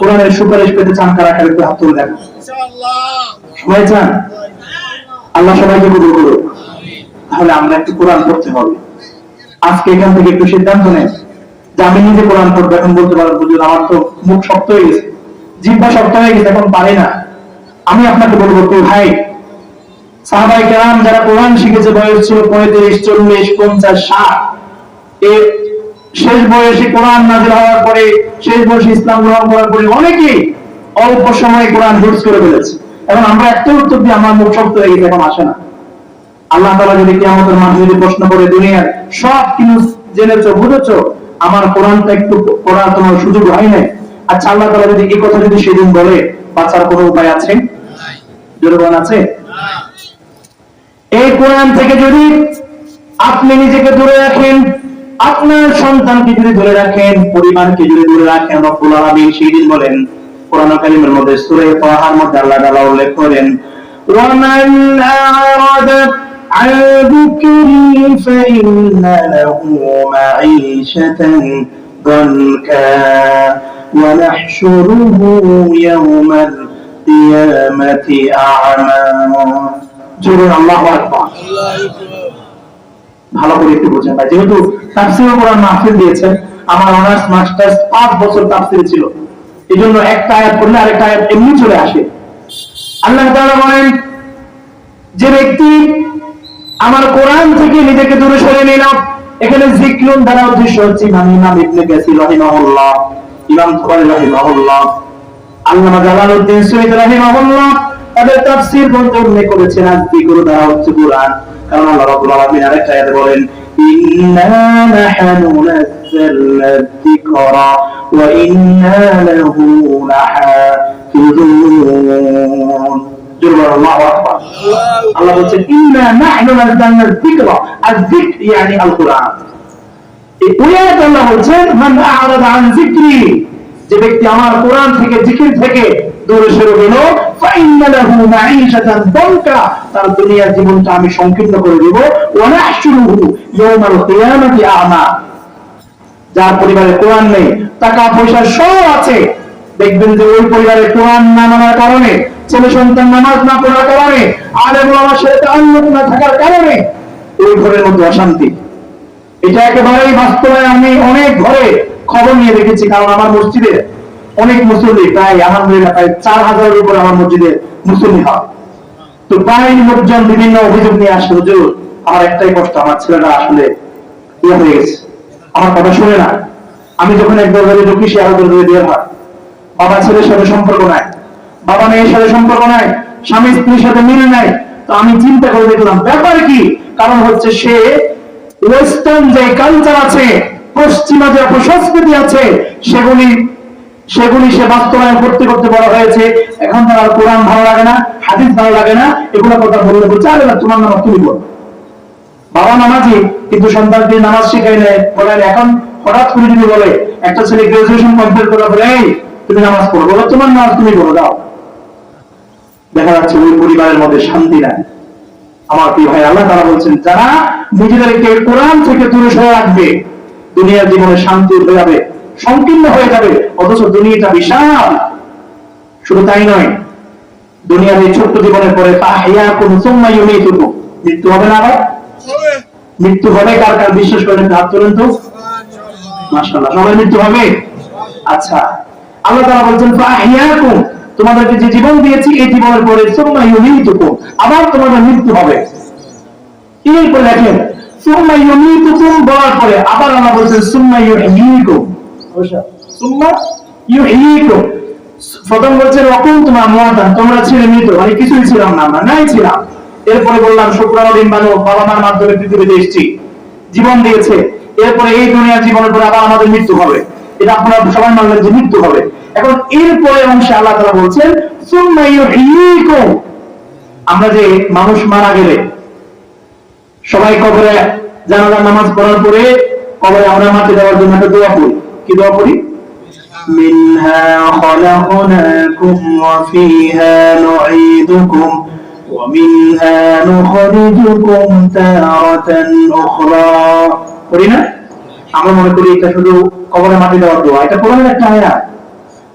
কোরআনের সুপারিশ পেতে চান কারা কারা হাত তুলে দেখো সবাই চান? আল্লাহ সবাইকে কবুল করুক। তাহলে আমরা একটু কোরআন পড়তে হবে। আজকে এখান থেকে একটু সিদ্ধান্ত নেন যে আমি নিজে কোরআন পড়ব, এখন বলতে পারব হুজুর, আমার তো মুখ শক্ত হয়ে গেছে। জিব্বা শক্ত হয়ে গেছে, এখন পারি না। আমি আপনাকে বলব তুই ভাই? সাহাবাই কেরাম যারা কোরআন শিখেছে, বয়স ছিল পঁয়ত্রিশ, চল্লিশ, পঞ্চাশ, ষাট। এর শেষ বয়সে কোরআন নাজিল হওয়ার পরে শেষ বয়সে ইসলাম গ্রহণ করার পরে অনেকেই অল্প সময়ে কোরআন হুজ করে ফেলেছে। এখন আমরা একটা উত্তর দিয়ে আমার মুখ শক্ত হয়ে গেছে এখন আসে না। আল্লাহ তালা যদি কেমতের মাঝে যদি প্রশ্ন করে দুনিয়ার সব কিছু জেনেছো বুঝেছ? আমার কোরআনটা একটু পড়ার তোমার সুযোগ হয় নাই? আচ্ছা আল্লাহ তালা যদি এই কথা যদি সেদিন বলে বাঁচার কোনো উপায় আছে? বলেন আছে? এই কোরআন থেকে যদি আপনি নিজেকে দূরে রাখেন আপনার সন্তানকে যদি ধরে রাখেন পরিবারকে যদি দূরে রাখেন রব্বুল আলামিন সেই দিন বলেন কোরআন কারীমের মধ্যে সূরা তাহার মধ্যে আল্লাহ তাআলা উল্লেখ করেন ওয়ামান আরাদ عن ذكري فإن له معيشة ضنكا ونحشره يوم القيامة أعمى জোরে আল্লাহু আকবার ভালো করে একটু বোঝেন ভাই। যেহেতু তাফসির কোরআন মাহফিল দিয়েছেন, আমার অনার্স মাস্টার্স পাঁচ বছর তাফসির ছিল। এই জন্য একটা আয়াত পড়লে আরেকটা আয়াত এমনি চলে আসে। আল্লাহ তাআলা বলেন, যে ব্যক্তি আমার কোরআন থেকে নিজেকে দূরে সরে নিল এখানে জিকরুন দ্বারা উদ্দেশ্য হচ্ছে ইমাম ইমাম ইবনে কাসির রাহিমাহুল্লাহ, ইমাম বুখারী রাহিমাহুল্লাহ, আল্লামা জালালউদ্দিন সুয়িদ রাহিমাহুল্লাহ তাদের তাফসীর উল্লেখ করেছেন আর জিকর দ্বারা হচ্ছে কোরআন? কারণ আল্লাহ রাব্বুল আলামিন আরেকটা আয়াতে বলেন, ইন্না নাহনু নাযালনা যিকরা ওয়া ইন্না লাহু লাহাফিজুন। জোরে আল্লাহু বলছেন, ইন্না নাহনু যিকরা। ইয়ানি আল কোরআন এই আয়াত আল্লাহ বলছেন, মান আ'রাদা আন যিকরি। যে ব্যক্তি আমার কোরআন থেকে জিকির থেকে দূরে সরে গেল তার দুনিয়ার জীবনটা আমি সংকীর্ণ করে দেব। যার পরিবারে কোরআন নেই টাকা পয়সা সব আছে। দেখবেন যে ওই পরিবারে কোরআন না মানার কারণে, ছেলে সন্তান নামাজ না পড়ার কারণে, আলেম ওলামার সাথে তাল্লুক না থাকার কারণে ওই ঘরের মধ্যে অশান্তি। এটা একেবারেই বাস্তবায় আমি অনেক ঘরে খবর নিয়ে দেখেছি, কারণ আমার মসজিদে অনেক মুসল্লি, প্রায় আলহামদুলিল্লাহ, প্রায় চার হাজারের উপরে আমার মসজিদে মুসল্লি হয়। তো প্রায় লোকজন বিভিন্ন অভিযোগ নিয়ে আসে, হুজুর, আমার একটাই কষ্ট, আমার ছেলেটা আসলে ইয়ে হয়ে গেছে। আমার কথা শুনে না। আমি যখন এক দরজারে ঢুকি, সে আরও দরজারে বের হয় বাবা ছেলের সাথে সম্পর্ক নাই। বাবা মেয়ের সাথে সম্পর্ক নাই। স্বামী স্ত্রীর সাথে মিলে নাই। তো আমি চিন্তা করে দেখলাম, ব্যাপার কি? কারণ হচ্ছে সে ওয়েস্টার্ন যে কালচার আছে, পশ্চিমা যে অপসংস্কৃতি আছে, সেগুলি সেগুলি সে বাস্তবায়ন করতে করতে বড় হয়েছে। এখন তার কোরআন ভালো লাগে না, হাদিস ভালো লাগে না, এগুলো কথা বললে বলছে, আরে না তোমার নামাজ তুমি বলো। বাবা নামাজি, কিন্তু সন্তানকে নামাজ শেখাই নেয় বলেন এখন হঠাৎ করে যদি বলে, একটা ছেলে গ্রাজুয়েশন কমপ্লিট পরে এই, তুমি নামাজ পড়ো, বলো, তোমার নামাজ তুমি বলো, দাও। দেখা যাচ্ছে ওই পরিবারের মধ্যে শান্তি নাই। আমার প্রিয় ভাই, আল্লাহ তারা বলছেন, যারা নিজেদেরকে কোরআন থেকে দূরে সরে রাখবে, দুনিয়ার জীবনে শান্তি হয়ে যাবে। সংকীর্ণ হয়ে যাবে, অথচ দুনিয়াটা বিশাল। শুধু তাই নয়, দুনিয়ার এই ছোট্ট জীবনের পরে তাহিয়া কোন সোম্মাই মৃত্যু হবে না আবার? মৃত্যু হবে, কার কার বিশ্বাস করেন হাত তোলেন তো। মাশাআল্লাহ সবাই মৃত্যু হবে? আচ্ছা আল্লাহ তাআলা বলছেন ফাহিয়াকুম তোমাদেরকে যে জীবন দিয়েছি, এই জীবনের পরে সুম্মা ইউমিতুকুম, আবার তোমাদের মৃত্যু হবে। এরপর দেখেন সুম্মা ইউমিতুকুম বলার পরে আবার আল্লাহ বলছেন, সুম্মা ইউহয়িকুম মানে এরপরে জীবন দিয়েছে। এরপরে এই দুনিয়ার জীবনের পরে আবার আমাদের মৃত্যু হবে। এটা আপনারা সবাই মানলেন যে মৃত্যু হবে। এখন এরপরে অংশে আল্লাহ তারা বলছেন আমরা যে মানুষ মারা গেলে, সবাই কবরে জানাজার নামাজ পড়ার পরে কবরে আমরা মাটি দেওয়ার জন্য একটা দোয়া পড়ি কি দোয়া পড়ি منها خلقناكم وفيها نعيدكم ومنها نخرجكم تارة أخرى পড়ি না আমরা মনে করি এটা শুধু কবরে মাটি দেওয়ার দোয়া এটা কোরআনের একটা আয়াত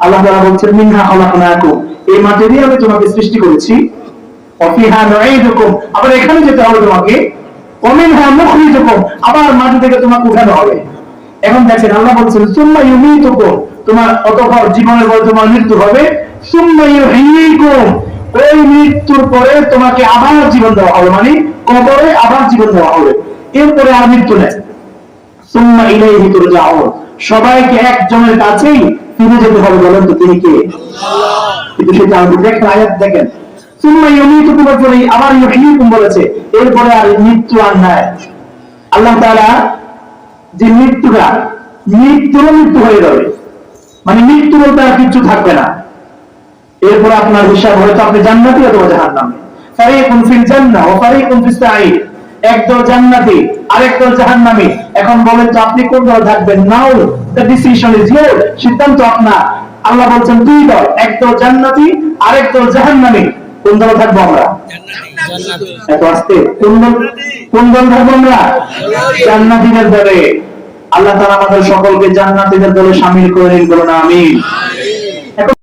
আল্লাহ তাআলা বলছেন মিনহা খালাকনাকুম এই মাটি দিয়ে আমি তোমাকে সৃষ্টি করেছি অফিহা নুঈদুকুম আবার এখানে যেতে হবে তোমাকে ওমিনহা মুখরিজুকুম আবার মাটি থেকে তোমাকে উঠানো হবে এখন দেখেন আল্লাহ বলছেন সুম্মা ইউমীতুকুম তোমার অতঃপর জীবনের পরে তোমার মৃত্যু হবে। সুম্মা ইউহয়িকুম ওই মৃত্যুর পরে তোমাকে আবার জীবন দেওয়া হবে। মানে কবরে আবার জীবন দেওয়া হবে। এরপরে আর মৃত্যু নেই। সুম্মা ইলাইহি তুরজাউন সবাইকে একজনের কাছেই ফিরে যেতে হবে। বলেন তো তিনি কে? কিন্তু সেটা আপনি দেখেন আয়াত দেখেন। সুম্মা ইউমীতুকুম পরে আবার ইউহয়িকুম বলেছে। এরপরে আর মৃত্যু আর নাই। আল্লাহ তাআলা যে মৃত্যুটা মৃত্যুর মৃত্যু হয়ে যাবে। মানে মৃত্যু বলতে আর কিছু থাকবে না। এরপর আপনার হিসাব হয়তো আপনি জান্নাতি অথবা জাহান্নামে। ফারিকুন ফিল জান্নাহ ওয়া ফারিকুন ফিস সাঈদ একদল জান্নাতি আরেকদল জাহান্নামী। এখন বলেন তো আপনি কোন দলে থাকবেন? নাও দ্য ডিসিশন ইজ সিদ্ধান্ত আপনার। আল্লাহ বলছেন, দুই দল একদল জান্নাতি আরেকদল জাহান্নামী। কোন দলে থাকব আমরা? এত আসতে। কোন দল কোন দল থাকব আমরা? জান্নাতীদের দলে। আল্লাহ তাআলা আমাদের সকলকে জান্নাতীদের দলে সামিল করে নিন বলুন, আমিন।